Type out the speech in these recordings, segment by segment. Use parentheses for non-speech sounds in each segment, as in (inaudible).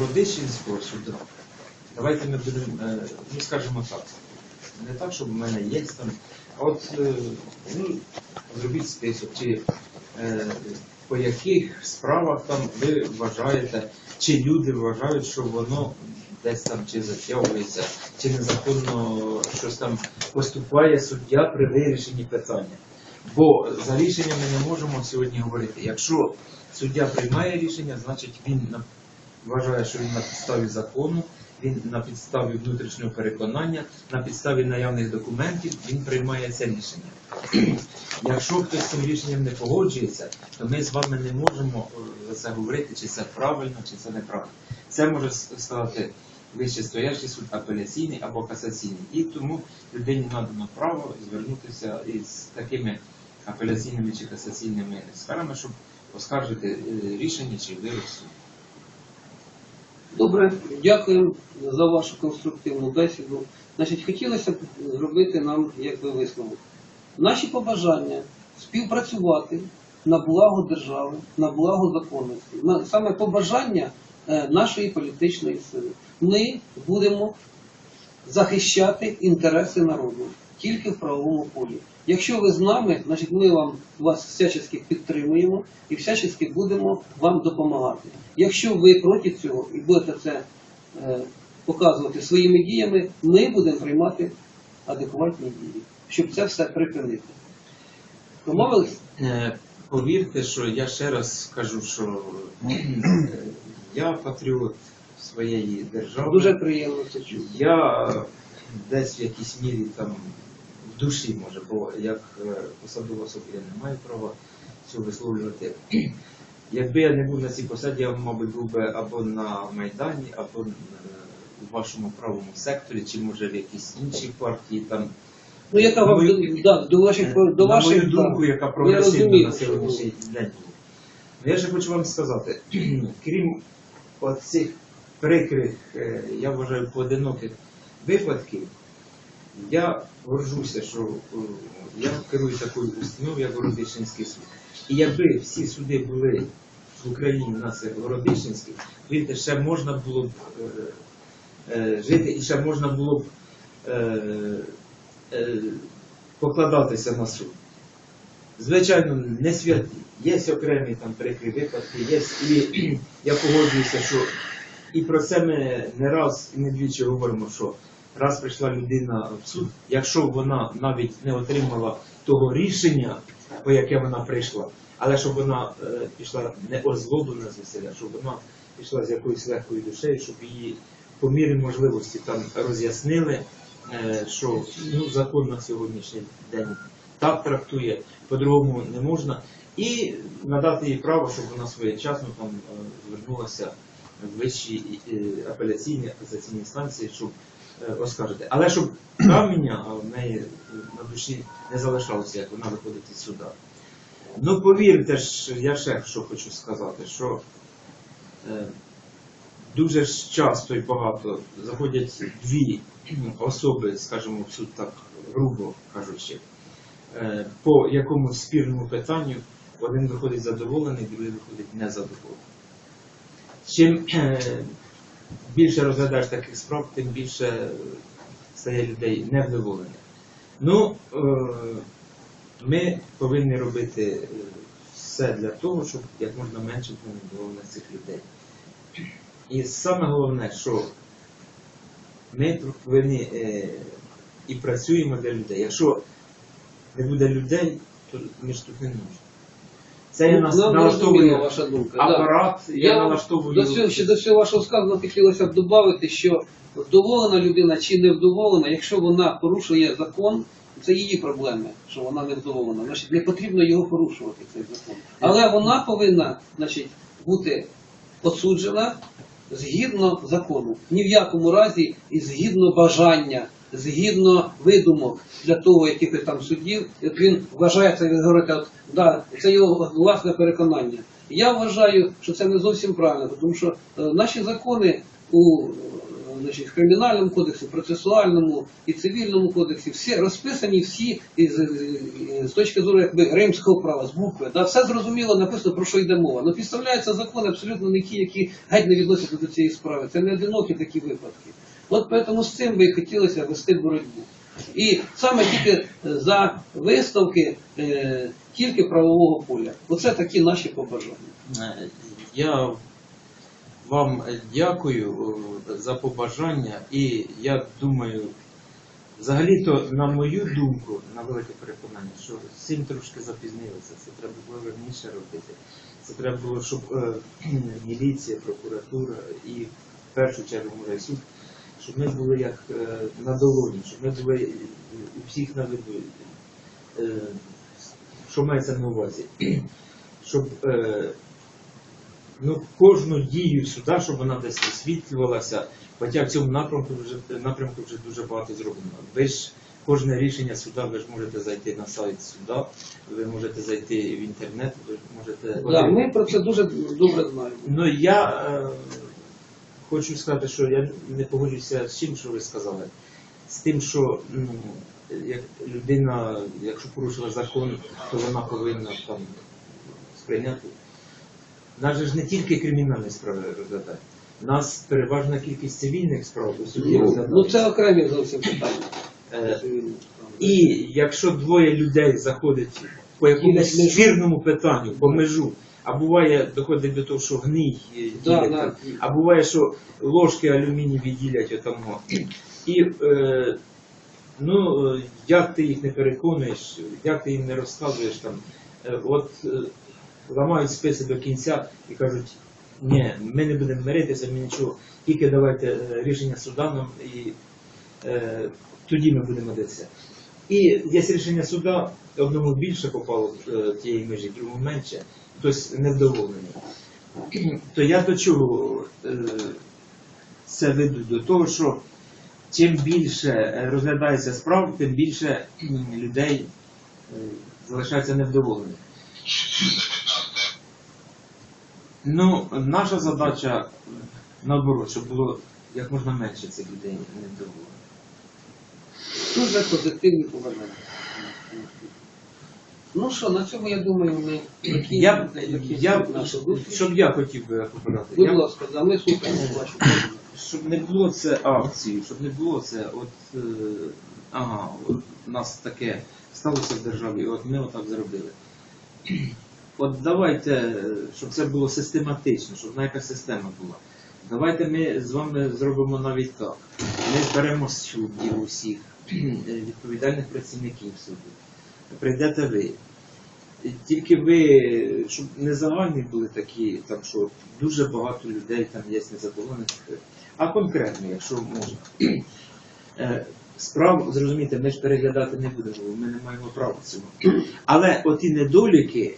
Городищенського суду. Давайте ми будемо, е, ну скажімо так, не так, щоб в мене є там, а от е, ну, зробіть список, чи е, по яких справах там ви вважаєте, чи люди вважають, що воно десь там чи затягується, чи незаконно щось там поступає суддя при вирішенні питання. Бо за рішенням ми не можемо сьогодні говорити. Якщо суддя приймає рішення, значить він вважає, що він на підставі закону, він на підставі внутрішнього переконання, на підставі наявних документів він приймає це рішення. Якщо хтось з цим рішенням не погоджується, то ми з вами не можемо е, це говорити, чи це правильно, чи це неправильно. Це може стати вищестоящий суд апеляційний або касаційний. І тому людині надано право звернутися із такими апеляційними чи касаційними сферами, щоб оскаржити е, рішення чи вирок суду. Добре, дякую за вашу конструктивну бесіду. Значить, хотілося б зробити нам якби висновок. Наші побажання співпрацювати на благо держави, на благо законності, саме побажання е, нашої політичної сили. Ми будемо захищати інтереси народу тільки в правовому полі. Якщо ви з нами, значить ми вам вас всячески підтримуємо і всячески будемо вам допомагати. Якщо ви проти цього і будете це е, показувати своїми діями, ми будемо приймати адекватні дії, щоб це все припинити. Домовились? Е, Повірте, що я ще раз скажу, що е, я патріот своєї держави. Дуже приємно це чути. Я десь в якійсь мірі там душі може, бо як е, посадова особа я не маю права цього висловлювати. (clears throat) Якби я не був на цій посаді, я, мабуть, був би або на Майдані, або е, в вашому правому секторі, чи може в якійсь іншій партії там. Ну, яка вам мою- да, до ваших до на ваших мою думку, яка прогресивна на сьогоднішній день. Ну, Я ще хочу вам сказати, (clears throat) крім оцих прикрих, е, я вважаю, поодиноких випадків, я горжуся, що е, я керую такою установою, як Городищенський суд. І якби всі суди були в Україні, у нас як Городищенський, вірте, ще можна було б е, е, жити і ще можна було б е, е, покладатися на суд. Звичайно, не святі. Є окремі там прикрі випадки, є і я погоджуюся, що і про це ми не раз і не двічі говоримо, що раз прийшла людина в суд, якщо вона навіть не отримала того рішення, по яке вона прийшла, але щоб вона е, пішла не озлоблена звеселя, щоб вона пішла з якоюсь легкою душею, щоб її по мірі можливості там роз'яснили, е, що ну, закон на сьогоднішній день так трактує, по-другому не можна. І надати їй право, щоб вона своєчасно там е, звернулася в вищі е, апеляційні касаційні інстанції, щоб оскаржити. Але щоб каменя а, в неї е, на душі не залишалося, як вона виходить із суда. Ну повірте ж, я ще що хочу сказати, що е, дуже ж часто і багато заходять дві особи, скажімо, в суд так грубо кажучи, е, по якомусь спірному питанню один виходить задоволений, другий виходить незадоволений. Чим е, більше розглядаєш таких справ, тим більше стає людей невдоволених. Ну, е, ми повинні робити е, все для того, щоб як можна менше було невдоволених цих людей. І саме головне, що ми повинні е, і працюємо для людей. Якщо не буде людей, то ми ж тут не можемо. Це я нас Нам налаштовує ваша думка. да. апарат, я, Я налаштовую. до цього, ще до всього вашого сказаного хотілося б додати, що вдоволена людина чи не вдоволена, якщо вона порушує закон, це її проблеми, що вона не вдоволена. Значить, не потрібно його порушувати, цей закон. Але вона повинна значить, бути осуджена згідно закону. Ні в якому разі і згідно бажання, згідно видумок для того, яких там суддів, як він вважає це, він говорить, от, да, це його власне переконання. Я вважаю, що це не зовсім правильно, тому що е, наші закони у значить, в кримінальному кодексі, процесуальному і цивільному кодексі, всі розписані всі з- з точки зору якби римського права, з букви. Да, все зрозуміло написано про що йде мова. Ну підставляються закони абсолютно не ті, які геть не відносяться до цієї справи. Це не одинокі такі випадки. От тому з цим би і хотілося вести боротьбу. І саме тільки за виставки е, тільки правового поля. Оце такі наші побажання. Е, Я вам дякую е, за побажання і я думаю, взагалі-то, на мою думку, на велике переконання, що цим трошки запізнилися. Це треба було раніше робити. Це треба було, щоб е, (clears throat) міліція, прокуратура і в першу чергу суд, щоб ми були як е, на долоні, щоб ми були у всіх на виду. Е, що мається на увазі? (clears throat) Щоб е, ну, кожну дію сюди, щоб вона десь висвітлювалася, хоча в цьому напрямку вже, напрямку вже дуже багато зроблено. Ви ж кожне рішення суда, ви ж можете зайти на сайт суда, ви можете зайти в інтернет, ви можете. Да, ми про це дуже добре знаємо. Ну я е, хочу сказати, що я не погоджуюся з чим, що ви сказали. З тим, що м, як людина, якщо порушила закон, то вона повинна там сприйняти. Нас же ж не тільки кримінальні справи розглядають. Нас переважна кількість цивільних справ у суді Ну, розглядають. ну це окремі зовсім питання. Е, і якщо двоє людей заходять по якомусь межу. спірному питанню, по межу, а буває доходить до того, що гній е, Да, ділять, да. там, а буває, що ложки алюмінієві ділять отамо. І е, ну, е, як ти їх не переконуєш, як ти їм не розказуєш там, е, от е, ламають списи до кінця і кажуть, ні, ми не будемо миритися, ми нічого, тільки давайте е, рішення суда і е, тоді ми будемо дивитися. І є рішення суда, одному більше попало е, тієї межі, другому менше, хтось невдоволений. (clears throat) То я до чого е, це веду? До того, що чим більше е, розглядається справ, тим більше людей е, залишається невдоволених. Ну, наша задача наоборот, щоб було як можна менше цих людей невдоволених. Дуже позитивні побажання. Ну що, на цьому я думаю, ми Я, я, нашу зустріч. щоб я хотів би побажати, Будь я, ласка, да, ми слухаємо вашу позицію. щоб не було це акції, щоб не було це, от, е, ага, от у нас таке сталося в державі, от ми отак зробили. От давайте, щоб це було систематично, щоб якась система була. Давайте ми з вами зробимо навіть так. Ми зберемо суддів усіх, (clears throat) відповідальних працівників суду. Прийдете ви. Тільки ви, щоб не загальні були такі, там, що дуже багато людей там є незадоволених, а конкретно, якщо можна. Е, Справ, зрозумійте, ми ж переглядати не будемо, бо ми не маємо права цього. Але оті недоліки,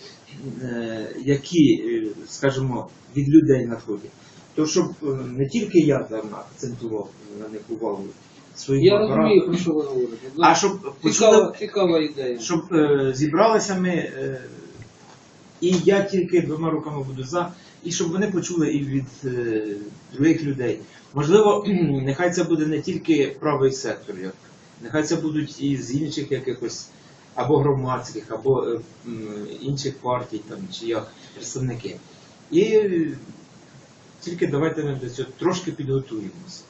які, е, скажімо, від людей надходять, то щоб е, не тільки я там акцентував на них увагу своїм Я апаратом, розумію, про що ви говорите. Да. а щоб Цікава, цікава ідея. щоб е, зібралися ми, е, і я тільки двома руками буду за, і щоб вони почули і від е, других людей. Можливо, нехай це буде не тільки правий сектор, як, нехай це будуть і з інших якихось або громадських, або е, інших партій там, чи як представники. І тільки давайте ми до цього трошки підготуємося.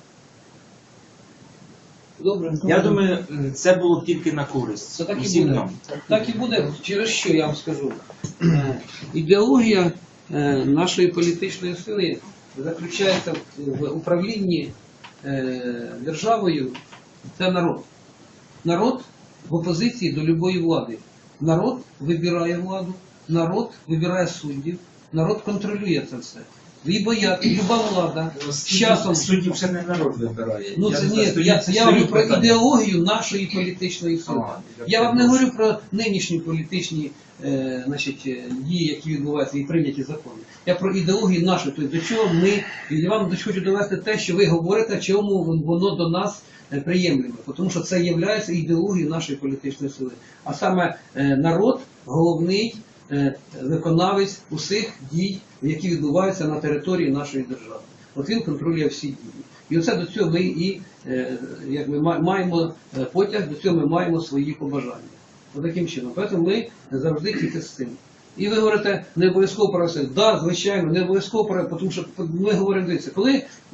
Добре. Я думаю, це було б тільки на користь Це так і усім буде. нам. Так і буде. Через що я вам скажу? Е, Ідеологія е, нашої політичної сили заключається в управлінні е, державою. Це народ. Народ в опозиції до любої влади. Народ вибирає владу, народ вибирає суддів, народ контролює це все. Ви бояти, люба влада з часом. Суддів ще не народ вибирає. Ну це ні, я, я говорю про ідеологію нашої політичної сили. Я вам не говорю про нинішні політичні е, значить, е, дії, які відбуваються і прийняті закони. Я про ідеологію нашу, тобто до чого ми, я вам хочу довести те, що ви говорите, чому воно до нас е. Тому що це є ідеологією нашої політичної сили. А саме е, народ головний е, виконавець усіх дій, які відбуваються на території нашої держави. от він контролює всі дії. І оце до цього ми і е, як ми маємо потяг, до цього ми маємо свої побажання. Отаким чином. Тому ми завжди тільки з цим. І ви говорите, не обов'язково про це. Так, да, звичайно, не обов'язково про тому що ми говоримо дивіться, коли